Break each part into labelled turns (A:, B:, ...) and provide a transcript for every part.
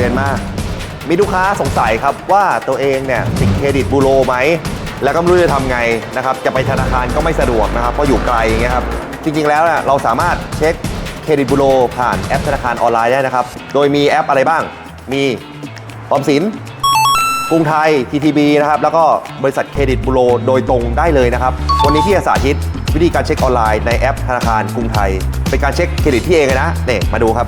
A: เรียนมากมีลูกค้าสงสัยครับว่าตัวเองเนี่ยติดเครดิตบูโรไหม แล้วก็ไม่รู้จะทำไงนะครับ จะไปธนาคารก็ไม่สะดวกนะครับ เพราะอยู่ไกลอย่างเงี้ยครับ จริง ๆ แล้วเนี่ยเราสามารถเช็คเครดิตบูโรผ่านแอปธนาคารออนไลน์ได้นะครับ โดยมีแอปอะไรบ้าง มีออมสิน กรุงไทย TTB นะครับ แล้วก็บริษัทเครดิตบูโรโดยตรงได้เลยนะครับ วันนี้ที่จะสาธิตวิธีการเช็คออนไลน์ในแอปธนาคารกรุงไทย เป็นการเช็คเครดิตที่เองเลยนะเนี่ยมาดูครับ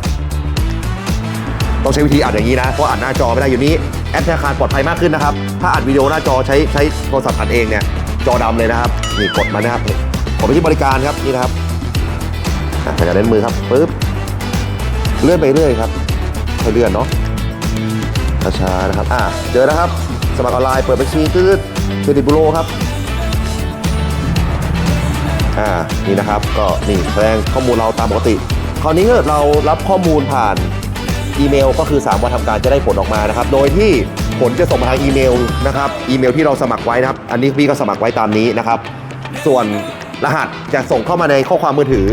A: ต้องใช้วิธีอัดอย่างนี้นะเพราะอัดหน้าจอไม่ได้อยู่นี้แอปธนาคารปลอดภัยมากขึ้นนะครับ ถ้าอัดวิดีโอหน้าจอใช้ใช้โทรศัพท์อัดเองเนี่ยจอดำเลยนะครับนี่กดมานะครับนี่กดไปที่บริการครับนี่นะครับใส่กับเล่นมือครับปึ๊บเลื่อนไปเรื่อยครับค่อยเลื่อนเนาะช้าๆนะครับอ่าเจอนะครับ สมัครออนไลน์เปิดบัญชีตืดเครดิตบูโรครับอ่านี่นะครับก็นี่แสดงข้อมูลเราตามปกติ คราวนี้เรารับข้อมูลผ่าน อีเมลก็คือ 3 วันทำการจะได้ผลออกมานะครับ โดยที่ผลจะส่งมาทางอีเมลนะครับ อีเมลที่เราสมัครไว้นะครับ อันนี้พี่ก็สมัครไว้ตามนี้นะครับ ส่วนรหัสจะส่งเข้ามาในข้อความมือถือ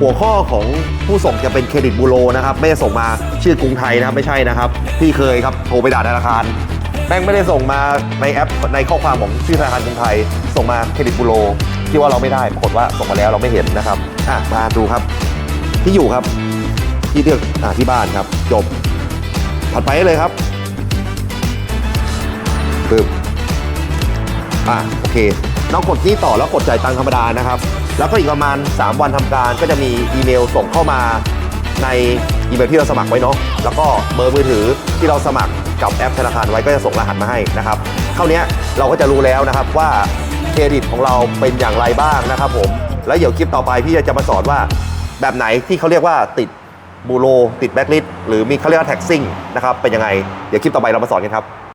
A: หัวข้อของผู้ส่งจะเป็นเครดิตบูโรนะครับ ไม่ได้ส่งมาชื่อกรุงไทยนะครับไม่ใช่นะครับ พี่เคยครับโทรไปด่าธนาคารแม่งไม่ได้ส่งมาในแอปในข้อความของชื่อธนาคารกรุงไทย ส่งมาเครดิตบูโรที่ว่าเราไม่ได้ปรากฏว่าส่งมาแล้วเราไม่เห็นนะครับอะมาดูครับที่อยู่ครับ ที่เลือกอาที่บ้านครับ จบ ถัดไปเลยครับปึ๊บอะโอเคน้องกดที่ต่อแล้วกดจ่ายตังค์ธรรมดานะครับ แล้วก็อีกประมาณ 3 วันทำการก็จะมีอีเมลส่งเข้ามาในอีเมลที่เราสมัครไว้เนาะแล้วก็เบอร์มือถือที่เราสมัครกับแอปธนาคารไว้ก็จะส่งรหัสมาให้นะครับเท่านี้เราก็จะรู้แล้วนะครับว่าเครดิตของเราเป็นอย่างไรบ้างนะครับผมแล้วเดี๋ยวคลิปต่อไปพี่จะมาสอนว่าแบบไหนที่เขาเรียกว่าติด บูโรติดแบ็กลิสหรือมีเขาเรียกว่าแท็กซิ่งนะครับเป็นยังไง เดี๋ยวคลิปต่อไปเรามาสอนกันครับ